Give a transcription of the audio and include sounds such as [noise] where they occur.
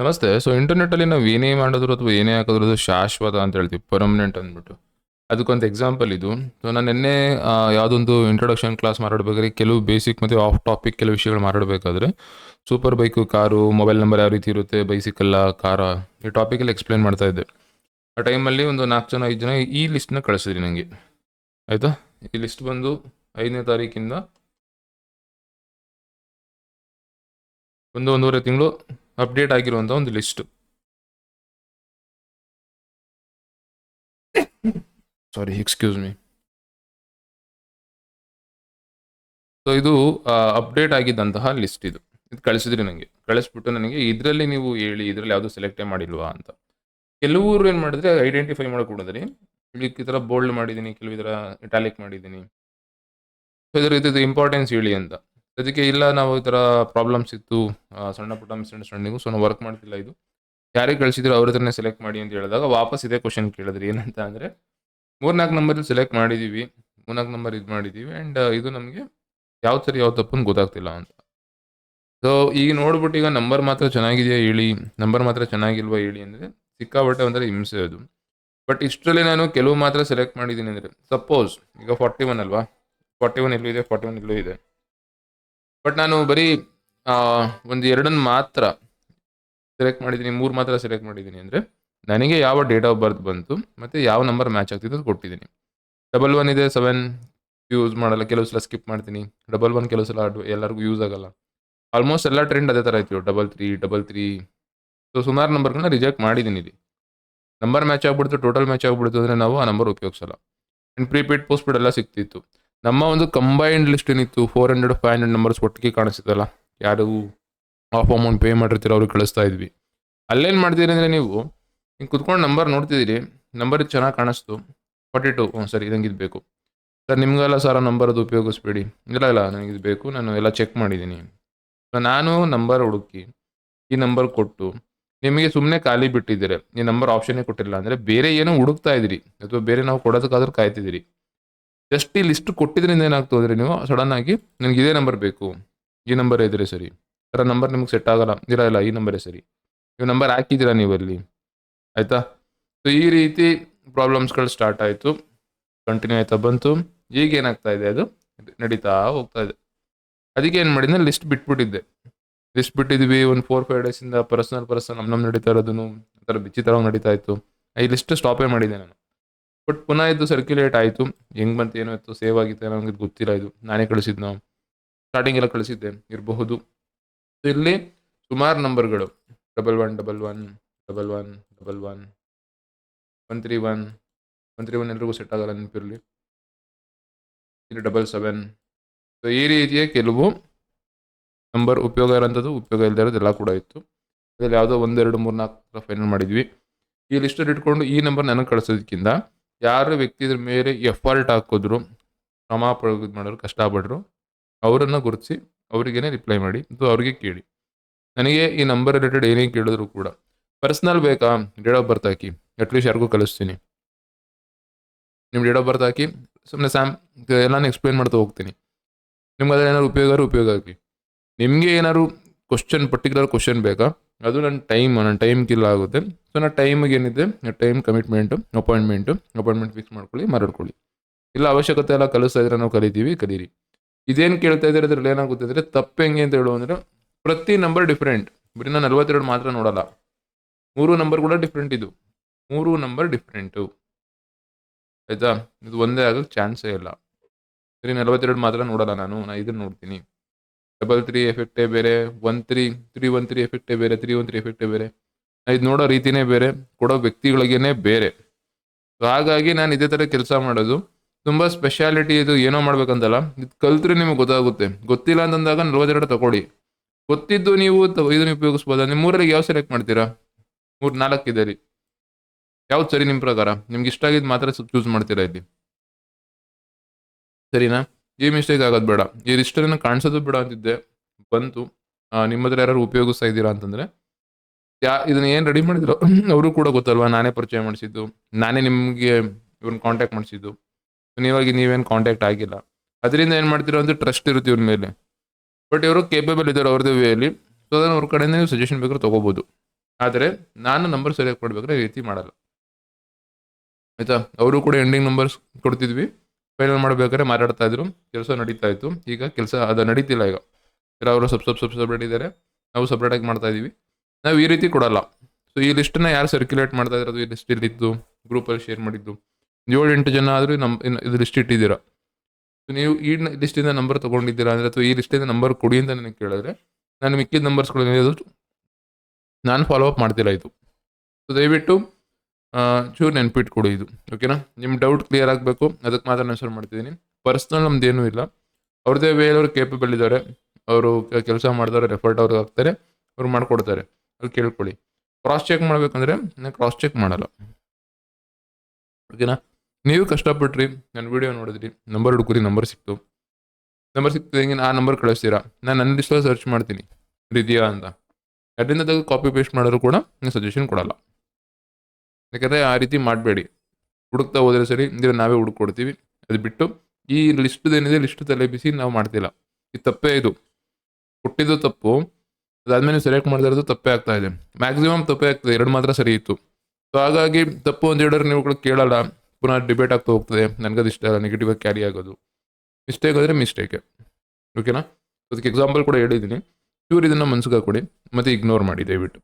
ನಮಸ್ತೆ. ಸೊ ಇಂಟರ್ನೆಟ್ಟಲ್ಲಿ ನಾವು ಏನೇ ಮಾಡಿದ್ರು ಅಥವಾ ಏನೇ ಹಾಕಿದ್ರು ಅದು ಶಾಶ್ವತ ಅಂತ ಹೇಳ್ತೀವಿ. ಪರ್ಮನೆಂಟ್ ಅಂದ್ಬಿಟ್ಟು. ಅದಕ್ಕೊಂದು ಎಕ್ಸಾಂಪಲ್ ಇದು. ಸೊ ನಾನು ನಿನ್ನೆ ಯಾವುದೊಂದು ಇಂಟ್ರೊಡಕ್ಷನ್ ಕ್ಲಾಸ್ ಮಾತಾಡ್ಬೇಕಾದ್ರೆ ಕೆಲವು ಬೇಸಿಕ್ ಮತ್ತು ಆಫ್ ಟಾಪಿಕ್ ಕೆಲವು ವಿಷಯಗಳು ಮಾತಾಡಬೇಕಾದ್ರೆ super bike car mobile number ಯಾವ ರೀತಿ ಇರುತ್ತೆ ಬೈಸಿಕಲ್ಲ ಕಾರ ಈ ಟಾಪಿಕಲ್ಲಿ ಎಕ್ಸ್ಪ್ಲೇನ್ ಮಾಡ್ತಾ ಇದ್ದೆ. ಆ ಟೈಮಲ್ಲಿ ಒಂದು ನಾಲ್ಕು ಜನ, ಐದು ಜನ ಈ ಲಿಸ್ಟ್ನ ಕಳಿಸಿದ್ರಿ ನನಗೆ ಆಯಿತಾ? ಈ ಲಿಸ್ಟ್ ಬಂದು ಐದನೇ ತಾರೀಕಿಂದ ಒಂದು ಒಂದೂವರೆ ತಿಂಗಳು ಅಪ್ಡೇಟ್ ಆಗಿರುವಂಥ ಒಂದು list. Sorry excuse me so ಇದು ಅಪ್ಡೇಟ್ ಆಗಿದ್ದಂತಹ ಲಿಸ್ಟ್ ಇದು. ಇದು ಕಳಿಸಿದ್ರಿ ನನಗೆ ಕಳಿಸ್ಬಿಟ್ಟು ನನಗೆ ಇದರಲ್ಲಿ ನೀವು ಹೇಳಿ, ಇದರಲ್ಲಿ ಯಾವುದು ಸೆಲೆಕ್ಟೇ ಮಾಡಿಲ್ವಾ ಅಂತ. ಕೆಲವರು ಏನು ಮಾಡಿದ್ರೆ ಐಡೆಂಟಿಫೈ ಮಾಡಕ್ಕೆ ಕೊಡಿದ್ರಿ ಇಲ್ಲಿ ಈ ಥರ ಬೋಲ್ಡ್ ಮಾಡಿದ್ದೀನಿ, ಕೆಲವು ಇದರ ಇಟಾಲಿಕ್ ಮಾಡಿದ್ದೀನಿ. ಸೊ ಇದರ ಇದು ಇಂಪಾರ್ಟೆನ್ಸ್ ಹೇಳಿ ಅಂತ. ಅದಕ್ಕೆ ಇಲ್ಲ, ನಾವು ಈ ಥರ ಪ್ರಾಬ್ಲಮ್ಸ್ ಇತ್ತು ಸಣ್ಣ ಪುಟ್ಟ ಮಿಸ್ಅಂಡರ್ಸ್ಟ್ಯಾಂಡಿಂಗು ಸೊ ನಾವು ವರ್ಕ್ ಮಾಡ್ತಿಲ್ಲ ಇದು. ಯಾರಿಗೆ ಕಳಿಸಿದ್ರು ಅವ್ರ ಹತ್ರನೇ ಸೆಲೆಕ್ಟ್ ಮಾಡಿ ಅಂತ ಹೇಳಿದಾಗ ವಾಪಸ್ ಇದೇ ಕ್ವಶನ್ ಕೇಳಿದ್ರಿ. ಏನಂತ ಅಂದರೆ, ಮೂರ್ನಾಲ್ಕು ನಂಬರಲ್ಲಿ ಸೆಲೆಕ್ಟ್ ಮಾಡಿದ್ದೀವಿ ಮೂರ್ನಾಲ್ಕು ನಂಬರ್ ಇದು ಮಾಡಿದ್ದೀವಿ ಆ್ಯಂಡ್ ಇದು ನಮಗೆ ಯಾವ ಸರಿ ಯಾವ ತಪ್ಪು ಗೊತ್ತಾಗ್ತಿಲ್ಲ ಅಂತ. ಸೊ ಈಗ ನೋಡ್ಬಿಟ್ಟು ಈಗ ನಂಬರ್ ಮಾತ್ರ ಚೆನ್ನಾಗಿದೆಯಾ ಹೇಳಿ ನಂಬರ್ ಮಾತ್ರ ಚೆನ್ನಾಗಿಲ್ವಾ ಹೇಳಿ ಅಂದರೆ ಸಿಕ್ಕಾಬಟ್ಟೆ ಒಂಥರ ಹಿಂಸೆ ಅದು. ಬಟ್ ಇಷ್ಟರಲ್ಲಿ ನಾನು ಕೆಲವು ಮಾತ್ರ ಸೆಲೆಕ್ಟ್ ಮಾಡಿದ್ದೀನಿ ಅಂದರೆ ಸಪೋಸ್ ಈಗ ಫಾರ್ಟಿ ಒನ್ ಅಲ್ವಾ? ಫಾರ್ಟಿ ಒನ್ ಇಲ್ಲೂ ಇದೆ ಫಾರ್ಟಿ ಒನ್ ಎಲ್ಲೂ ಇದೆ. ಬಟ್ ನಾನು ಬರೀ ಒಂದು ಎರಡನ್ನು ಮಾತ್ರ ಸೆಲೆಕ್ಟ್ ಮಾಡಿದ್ದೀನಿ, ಮೂರು ಮಾತ್ರ ಸೆಲೆಕ್ಟ್ ಮಾಡಿದ್ದೀನಿ ಅಂದರೆ ನನಗೆ ಯಾವ ಡೇಟ್ ಆಫ್ ಬರ್ತ್ ಬಂತು, ಮತ್ತು ಯಾವ ನಂಬರ್ ಮ್ಯಾಚ್ ಆಗ್ತಿದೆ ಅಂತ ಕೊಟ್ಟಿದ್ದೀನಿ. ಡಬಲ್ ಒನ್ ಇದೆ ಸೆವೆನ್ ಯೂಸ್ ಮಾಡಲ್ಲ, ಕೆಲವು ಸಲ ಸ್ಕಿಪ್ ಮಾಡ್ತೀನಿ. ಡಬಲ್ ಒನ್ ಕೆಲವು ಸಲ ಎಲ್ಲರಿಗೂ ಯೂಸ್ ಆಗಲ್ಲ. ಆಲ್ಮೋಸ್ಟ್ ಎಲ್ಲ ಟ್ರೆಂಡ್ ಅದೇ ಥರ ಇತ್ತು double three double three so ಸುಮಾರು ನಂಬರ್ಗಳನ್ನ ರಿಜೆಕ್ಟ್ ಮಾಡಿದ್ದೀನಿ ಇಲ್ಲಿ. ನಂಬರ್ ಮ್ಯಾಚ್ ಆಗ್ಬಿಡ್ತು ಟೋಟಲ್ ಮ್ಯಾಚ್ ಆಗ್ಬಿಡ್ತು ಅಂದರೆ ನಾವು ಆ ನಂಬರ್ ಉಪಯೋಗಿಸಲ್ಲ. ಆ್ಯಂಡ್ ಪ್ರೀಪೇಡ್ ಪೋಸ್ಟ್ಪೇಡ್ ಎಲ್ಲ ಸಿಗ್ತಿತ್ತು. ನಮ್ಮ ಒಂದು ಕಂಬೈನ್ಡ್ ಲಿಸ್ಟ್ ಏನಿತ್ತು four hundred five hundred numbers ಒಟ್ಟಿಗೆ ಕಾಣಿಸ್ತಿದ್ದಲ್ಲ ಯಾರು ಆಫ್ ಅಮೌಂಟ್ ಪೇ ಮಾಡಿರ್ತೀರೋ ಅವ್ರಿಗೆ ಕಳಿಸ್ತಾ ಇದ್ವಿ. ಅಲ್ಲೇನು ಮಾಡ್ತೀರಿ ಅಂದರೆ ನೀವು ಹಿಂಗೆ ಕುತ್ಕೊಂಡು ನಂಬರ್ ನೋಡ್ತಿದ್ದೀರಿ ನಂಬರ್ ಚೆನ್ನಾಗಿ ಕಾಣಿಸ್ತು. ಫಾರ್ಟಿ ಟು ಹ್ಞೂ ಸರ್, ಇದಂಗೆ ಇದು ಬೇಕು. ಸರ್, ನಿಮಗೆಲ್ಲ ಸರ್ ನಂಬರ್ ಅದು ಉಪಯೋಗಿಸ್ಬೇಡಿ. ಇಲ್ಲ ಇಲ್ಲ, ನನಗೆ ಇದು ಬೇಕು, ನಾನು ಎಲ್ಲ ಚೆಕ್ ಮಾಡಿದ್ದೀನಿ ನಾನು ನಂಬರ್ ಹುಡುಕಿ, ಈ ನಂಬರ್ ಕೊಟ್ಟು, ನಿಮಗೆ ಸುಮ್ಮನೆ ಖಾಲಿ ಬಿಟ್ಟಿದ್ದೀರಿ. ಈ ನಂಬರ್ ಆಪ್ಷನ್ನೇ ಕೊಟ್ಟಿಲ್ಲ ಅಂದರೆ ಬೇರೆ ಏನೋ ಹುಡುಕ್ತಾ ಇದ್ದೀರಿ. ಅಥವಾ ಬೇರೆ ನಾವು ಕೊಡೋದಕ್ಕಾದ್ರೂ ಕಾಯ್ತಿದ್ದೀರಿ. ಜಸ್ಟ್ ಈ ಲಿಸ್ಟ್ ಕೊಟ್ಟಿದ್ರಿಂದ ಏನಾಗ್ತದೆ ಅಂದರೆ ನೀವು ಸಡನ್ ಆಗಿ ನಿಮ್ಗೆ ಇದೇ ನಂಬರ್ ಬೇಕು. ಈ ನಂಬರ್ ಇದ್ರೆ ಸರಿ. ಅದರ ನಂಬರ್ ನಿಮ್ಗೆ ಸೆಟ್ ಆಗಲ್ಲ. ಇಲ್ಲ, ಈ ನಂಬರೇ ಸರಿ. ನೀವು ನಂಬರ್ ಹಾಕಿದ್ದೀರಾ ನೀವು ಅಲ್ಲಿ? ಆಯಿತಾ? ಸೊ ಈ ರೀತಿ ಪ್ರಾಬ್ಲಮ್ಸ್ಗಳು ಸ್ಟಾರ್ಟ್ ಆಯಿತು. ಕಂಟಿನ್ಯೂ ಆಯ್ತಾ ಬಂತು. ಈಗ ಏನಾಗ್ತಾ ಇದೆ ಅದು? ನಡೀತಾ ಹೋಗ್ತಾ ಇದೆ. ಅದಕ್ಕೆ ಏನು ಮಾಡಿದ್ದೆ? ಲಿಸ್ಟ್ ಬಿಟ್ಬಿಟ್ಟಿದ್ದೆ. ಲಿಸ್ಟ್ ಬಿಟ್ಟಿದ್ವಿ. ಒಂದು ಫೋರ್ ಫೈವ್ ಡೇಸಿಂದ ಪರ್ಸನಲ್ ಪರ್ಸನ್ ನಮ್ಮ ನಮ್ಮ ನಡೀತಾ ಇರೋದನ್ನು ಒಂಥರ ವಿಚಿತ್ರವಾಗಿ ನಡೀತಾ ಇತ್ತು. ಈ ಲಿಸ್ಟ್ ಸ್ಟಾಪೇ ಮಾಡಿದ್ದೆ ನಾನು. ಬಟ್ ಪುನಃ ಇದು ಸರ್ಕ್ಯುಲೇಟ್ ಆಯಿತು. ಹೆಂಗೆ ಬಂತು, ಏನೋ ಇತ್ತು ಸೇವ್ ಆಗಿತ್ತು ಏನೋ ನನಗೆ ಗೊತ್ತಿಲ್ಲ ಇದು. ನಾನೇ ಕಳಿಸಿದ್ದು ನಾವು ಸ್ಟಾರ್ಟಿಂಗ್ ಎಲ್ಲ ಕಳಿಸಿದ್ದೆ. ಇರಬಹುದು. ಇಲ್ಲಿ ಸುಮಾರು ನಂಬರ್ಗಳು double one double one double one double one one three one one three one ಎಲ್ರಿಗೂ ಸೆಟ್ ಆಗಲ್ಲ ನೆನಪಿರಲಿ. ಇಲ್ಲಿ ಡಬಲ್ ಸೆವೆನ್ ಸೊ ಈ ರೀತಿಯ ಕೆಲವು ನಂಬರ್ ಉಪಯೋಗ ಇರೋಂಥದ್ದು, ಉಪಯೋಗ ಇಲ್ಲದೆ ಇರೋದು ಎಲ್ಲ ಕೂಡ ಇತ್ತು. ಅದರಲ್ಲಿ ಯಾವುದೋ ಒಂದೆರಡು ಮೂರು ನಾಲ್ಕು ಫೈನಲ್ ಮಾಡಿದ್ವಿ. ಈ ಲಿಸ್ಟಲ್ಲಿ ಇಟ್ಕೊಂಡು ಈ ನಂಬರ್ ನನಗೆ ಕಳಿಸೋದಕ್ಕಿಂತ ಯಾರು ವ್ಯಕ್ತಿ ಇದ್ರ ಮೇಲೆ ಎಫರ್ಟ್ ಹಾಕಿದ್ರು, ಶ್ರಮ ಮಾಡೋರು ಕಷ್ಟಪಡ್ರು, ಅವರನ್ನು ಗುರುತಿಸಿ ಅವರಿಗೇನೆ ರಿಪ್ಲೈ ಮಾಡಿ ಅಥವಾ ಅವ್ರಿಗೆ ಕೇಳಿ. ನನಗೆ ಈ ನಂಬರ್ ರಿಲೇಟೆಡ್ ಏನೇ ಕೇಳಿದ್ರು ಕೂಡ ಪರ್ಸ್ನಲ್ ಬೇಕಾ? ಡೇಟ್ ಆಫ್ ಬರ್ತ್ ಹಾಕಿ ಅಟ್ಲೀಸ್ಟ್ ಯಾರಿಗೂ ಕಲಿಸ್ತೀನಿ ನಿಮ್ಮ ಡೇಟ್ ಆಫ್ ಬರ್ತ್ ಹಾಕಿ ಸುಮ್ಮನೆ ಸ್ಯಾಮ್ ಎಲ್ಲಾನು ಎಕ್ಸ್ಪ್ಲೇನ್ ಮಾಡ್ತಾ ಹೋಗ್ತೀನಿ. ನಿಮ್ಗೆ ಅದ್ರ ಏನಾದ್ರು ಉಪಯೋಗ ಉಪಯೋಗ ಆಗಲಿ ನಿಮಗೆ ಏನಾದ್ರು ಕ್ವಶನ್ ಪರ್ಟಿಕ್ಯುಲರ್ ಕ್ವಶನ್ ಬೇಕಾ? ಅದು ನನ್ನ ಟೈಮ್ ನನ್ನ ಟೈಮ್ ಕಿಲ್ ಆಗುತ್ತೆ. ಸೊ ನನ್ನ ಟೈಮಿಗೆ ಏನಿದೆ? Time commitment appointment appointment fix ಮಾಡ್ಕೊಳ್ಳಿ ಮಾರಾಡ್ಕೊಳ್ಳಿ ಇಲ್ಲ, ಅವಶ್ಯಕತೆ ಎಲ್ಲ ಕಲಿಸ್ತಾ ಇದ್ರೆ ನಾವು ಕಲಿತೀವಿ, ಕಲೀರಿ. ಇದೇನು ಕೇಳ್ತಾ ಇದ್ದಾರೆ, ಅದ್ರಲ್ಲಿ ಏನಾಗುತ್ತೆ ಅಂದರೆ ತಪ್ಪು ಹೆಂಗೆ ಅಂತ ಹೇಳು ಅಂದರೆ ಪ್ರತಿ ನಂಬರ್ ಡಿಫ್ರೆಂಟ್ ಬರೀ ನಾನು ನಲ್ವತ್ತೆರಡು ಮಾತ್ರ ನೋಡಲ್ಲ. ಮೂರು ನಂಬರ್ ಕೂಡ ಡಿಫ್ರೆಂಟ್ ಇದು. ಮೂರು ನಂಬರ್ ಡಿಫ್ರೆಂಟು ಆಯಿತಾ? ಇದು ಒಂದೇ ಆಗೋಕ್ಕೆ ಚಾನ್ಸೇ ಇಲ್ಲ. ಬರೀ ನಲ್ವತ್ತೆರಡು ಮಾತ್ರ ನೋಡಲ್ಲ ನಾನು ನಾನು ಇದನ್ನು ನೋಡ್ತೀನಿ. ಡಬಲ್ ತ್ರೀ ಎಫೆಕ್ಟೇ ಬೇರೆ one three three one three ಎಫೆಕ್ಟೇ ಬೇರೆ ತ್ರೀ ಒನ್ ತ್ರೀ ಎಫೆಕ್ಟೇ ಬೇರೆ. ಇದು ನೋಡೋ ರೀತಿನೇ ಬೇರೆ, ಕೊಡೋ ವ್ಯಕ್ತಿಗಳಿಗೇನೆ ಬೇರೆ. ಸೊ ಹಾಗಾಗಿ ನಾನು ಇದೇ ಥರ ಕೆಲಸ ಮಾಡೋದು. ತುಂಬ ಸ್ಪೆಷಾಲಿಟಿ ಇದು ಏನೋ ಮಾಡ್ಬೇಕಂತಲ್ಲ, ಇದು ಕಲ್ತ್ರೆ ನಿಮಗೆ ಗೊತ್ತಾಗುತ್ತೆ. ಗೊತ್ತಿಲ್ಲ ಅಂತಂದಾಗ ನಲ್ವತ್ತೆರಡು ತಗೊಳ್ಳಿ. ಗೊತ್ತಿದ್ದು ನೀವು ಇದನ್ನ ಉಪಯೋಗಿಸ್ಬೋದಾ? ನಿಮ್ಮ ಊರಲ್ಲಿ ಯಾವ ಸೆಲೆಕ್ಟ್ ಮಾಡ್ತೀರಾ? ಮೂರು, ನಾಲ್ಕು ಇದೆ ರೀ. ಯಾವ್ದು ಸರಿ ನಿಮ್ಮ ಪ್ರಕಾರ? ನಿಮ್ಗೆ ಇಷ್ಟ ಆಗಿದ್ದು ಮಾತ್ರ ಚೂಸ್ ಮಾಡ್ತೀರಾ ಇಲ್ಲಿ? ಸರಿನಾ? ಈ ಮಿಸ್ಟೇಕ್ ಆಗೋದು ಬೇಡ. ಈ ರಿಜಿಸ್ಟರನ್ನು ಕಾಣಿಸೋದು ಬೇಡ ಅಂತಿದ್ದೆ. ಬಂತು. ನಿಮ್ಮ ಹತ್ರ ಯಾರು ಉಪಯೋಗಿಸ್ತಾ ಇದ್ದೀರಾ ಅಂತಂದ್ರೆ, ಯಾ, ಇದನ್ನ ಏನು ರೆಡಿ ಮಾಡಿದ್ರು? [clears throat] ಅವರು ಕೂಡ ಗೊತ್ತಲ್ವಾ? ನಾನೇ ಪರಿಚಯ ಮಾಡಿಸಿದ್ದು. ನಾನೇ ನಿಮಗೆ ಇವ್ರನ್ನ ಕಾಂಟ್ಯಾಕ್ಟ್ ಮಾಡಿಸಿದ್ದು. ನೀವಾಗಿ ನೀವೇನು ಕಾಂಟ್ಯಾಕ್ಟ್ ಆಗಿಲ್ಲ. ಅದರಿಂದ ಏನು ಮಾಡ್ತೀರೋ ಅಂತ ಟ್ರಸ್ಟ್ ಇರುತ್ತೆ ಇವ್ರ ಮೇಲೆ. ಬಟ್ ಇವರು ಕೇಪಬಲ್ ಇದ್ದಾರೆ ಅವ್ರದ್ದು ವೇಲಿ ಸೊ ಅದನ್ನು ಅವ್ರ ಕಡೆಯಿಂದ ನೀವು ಸಜೆಷನ್ ಬೇಕಾದ್ರೆ ತೊಗೋಬೋದು. ಆದರೆ ನಾನು ನಂಬರ್ ಸರಿಯಾಗಿ ಕೊಡ್ಬೇಕಾದ್ರೆ ರೀತಿ ಮಾಡಲ್ಲ. ಆಯಿತಾ? ಅವರು ಕೂಡ ಎಂಡಿಂಗ್ ನಂಬರ್ಸ್ ಕೊಡ್ತಿದ್ವಿ. ಫೈನಲ್ ಮಾಡಬೇಕಾದ್ರೆ ಮಾತಾಡ್ತಾ ಇದ್ರು. ಕೆಲಸ ನಡೀತಾ ಇತ್ತು. ಈಗ ಕೆಲಸ ಅದು ನಡೀತಿಲ್ಲ ಈಗ. ಅವರು ಸಬ್ ಸಬ್ ಸಬ್ ಸಪ್ರೇಟ್ ಇದ್ದಾರೆ ನಾವು ಸಪ್ರೇಟಾಗಿ ಮಾಡ್ತಾ ಇದೀವಿ. ನಾವು ಈ ರೀತಿ ಕೊಡಲ್ಲ. ಸೊ ಈ ಲಿಸ್ಟನ್ನ ಯಾರು ಸರ್ಕ್ಯುಲೇಟ್ ಮಾಡ್ತಾ ಇರೋದು ಈ ಲಿಸ್ಟ್ ಇಲ್ಲಿದ್ದು ಗ್ರೂಪಲ್ಲಿ ಶೇರ್ ಮಾಡಿದ್ದು. ಏಳು ಎಂಟು ಜನ ಆದರೂ ನಮ್ಮ ಇದು ಲಿಸ್ಟ್ ಇಟ್ಟಿದ್ದೀರಾ? ಸೊ ನೀವು ಈ ಲಿಸ್ಟಿಂದ ನಂಬರ್ ತೊಗೊಂಡಿದ್ದೀರಾ ಅಂದರೆ ಅಥವಾ ಈ ಲಿಸ್ಟಿಂದ ನಂಬರ್ ಕೊಡಿ ಅಂತ ನನಗೆ ಕೇಳಿದ್ರೆ, ನಾನು ಮಿಕ್ಕಿದ ನಂಬರ್ಸ್ಗಳು ನಾನು ಫಾಲೋ ಅಪ್ ಮಾಡ್ತಿಲ್ಲ ಇದು. ಸೊ ದಯವಿಟ್ಟು ಚೂರು ನೆನ್ಪಿಟ್ಕೊಡು ಇದು ಓಕೆನಾ ನಿಮ್ಮ ಡೌಟ್ ಕ್ಲಿಯರ್ ಆಗಬೇಕು ಅದಕ್ಕೆ ಮಾತ್ರ ನಾನು ಶುರು ಮಾಡ್ತಿದ್ದೀನಿ ಪರ್ಸ್ನಲ್ ನಮ್ದು ಏನೂ ಇಲ್ಲ. ಅವ್ರದ್ದೇ ವೇಲ್ ಅವ್ರು ಕೇಪಬಲ್ ಇದ್ದಾರೆ ಅವರು ಕೆಲಸ ಮಾಡಿದವರು ಎಫರ್ಟ್ ಅವ್ರಿಗೆ ಹಾಕ್ತಾರೆ, ಅವ್ರು ಮಾಡಿಕೊಡ್ತಾರೆ. ಅಲ್ಲಿ ಕೇಳ್ಕೊಳ್ಳಿ. ಕ್ರಾಸ್ ಚೆಕ್ ಮಾಡಬೇಕಂದ್ರೆ ನಾನು ಕ್ರಾಸ್ ಚೆಕ್ ಮಾಡಲ್ಲ. ಓಕೆನಾ ನೀವು ಕಷ್ಟಪಟ್ರಿ ನನ್ನ ವಿಡಿಯೋ ನೋಡಿದ್ರಿ ನಂಬರ್ ಹುಡುಕ್ರಿ ನಂಬರ್ ಸಿಕ್ತು. ನಂಬರ್ ಸಿಕ್ತಿದಂಗೆ ಆ ನಂಬರ್ ಕಳಿಸ್ತೀರಾ? ನಾನು ನನ್ನ ಲಿಸ್ಟಲ್ಲಿ ಸರ್ಚ್ ಮಾಡ್ತೀನಿ. ಇದೆಯಾ ಅಂತ. ಅದರಿಂದ ಕಾಪಿ ಪೇಸ್ಟ್ ಮಾಡೋರು ಕೂಡ ನಾನು ಸಜೆಷನ್ ಕೊಡಲ್ಲ. ಯಾಕಂದರೆ ಆ ರೀತಿ ಮಾಡಬೇಡಿ. ಹುಡುಕ್ತಾ ಹೋದರೆ ಸರಿ ಅಂದರೆ ನಾವೇ ಹುಡುಕೊಡ್ತೀವಿ ಅದು ಬಿಟ್ಟು ಈ ಲಿಸ್ಟ್ದೇನಿದೆ ಲಿಸ್ಟ್ ತಲೆ ಬಿಸಿ ನಾವು ಮಾಡ್ತಿಲ್ಲ. ಇದು ತಪ್ಪೇ ಇದು. ಹುಟ್ಟಿದ್ದು ತಪ್ಪು. ಅದಾದಮೇಲೆ ಸೆಲೆಕ್ಟ್ ಮಾಡ್ತಾ ಇರೋದು ತಪ್ಪೇ ಆಗ್ತಾ ಇದೆ. ಮ್ಯಾಕ್ಸಿಮಮ್ ತಪ್ಪೇ ಆಗ್ತದೆ. ಎರಡು ಮಾತ್ರ ಸರಿ ಇತ್ತು. ಸೊ ಹಾಗಾಗಿ ತಪ್ಪು ಒಂದು ಎರಡರ ನೀವುಗಳು ಕೇಳಲ್ಲ. ಪುನಃ ಡಿಬೇಟ್ ಆಗ್ತಾ ಹೋಗ್ತದೆ. ನನಗದು ಇಷ್ಟ ಅಲ್ಲ ನೆಗೆಟಿವ್ ಆಗಿ ಕ್ಯಾರಿ ಆಗೋದು. ಮಿಸ್ಟೇಕ್ ಆದರೆ ಮಿಸ್ಟೇಕೆ ಓಕೆನಾ ಅದಕ್ಕೆ ಎಕ್ಸಾಂಪಲ್ ಕೂಡ ಹೇಳಿದ್ದೀನಿ. ಇವ್ರು ಇದನ್ನು ಮನ್ಸಿಗೆ ಹಾಕೊಡಿ ಮತ್ತು ಇಗ್ನೋರ್ ಮಾಡಿ, ದಯವಿಟ್ಟು.